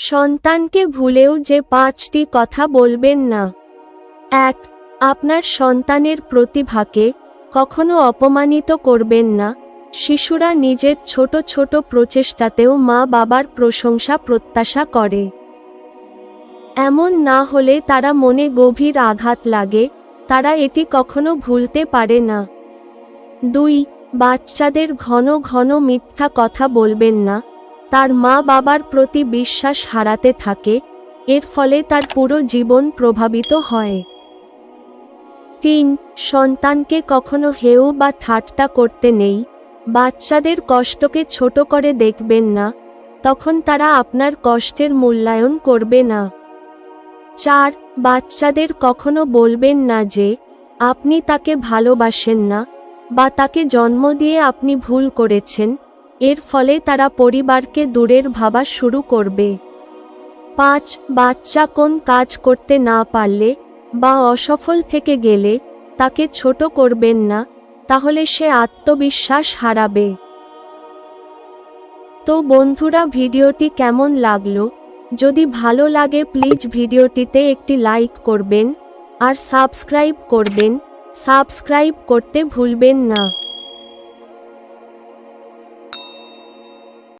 সন্তানকে ভুলেও যে পাঁচটি কথা বলবেন না। এক, আপনার সন্তানের প্রতিভাকে কখনো অপমানিত করবেন না। শিশুরা নিজের ছোট ছোট প্রচেষ্টাতেও মা বাবার প্রশংসা প্রত্যাশা করে। এমন না হলে তারা মনে গভীর আঘাত লাগে, তারা এটি কখনো ভুলতে পারে না। দুই, বাচ্চাদের ঘন ঘন মিথ্যা কথা বলবেন না। তার মা বাবার প্রতি বিশ্বাস হারাতে থাকে, এর ফলে তার পুরো জীবন প্রভাবিত হয়। তিন, সন্তানকে কখনো হেও বা ঠাট্টা করতে নেই। বাচ্চাদের কষ্টকে ছোট করে দেখবেন না, তখন তারা আপনার কষ্টের মূল্যায়ন করবে না। চার, বাচ্চাদের কখনো বলবেন না যে, আপনি তাকে ভালোবাসেন না, বা তাকে জন্ম দিয়ে আপনি ভুল করেছেন। এর ফলে তারা পরিবারকে দূরের ভাবা শুরু করবে। পাঁচ, বাচ্চা কোন কাজ করতে না পারলে বা অসফল থেকে গেলে তাকে ছোট করবেন না, তাহলে সে আত্মবিশ্বাস হারাবে। তো বন্ধুরা, ভিডিওটি কেমন লাগল? যদি ভালো লাগে, প্লিজ ভিডিওটিতে একটি লাইক করবেন আর সাবস্ক্রাইব করবেন। সাবস্ক্রাইব করতে ভুলবেন না।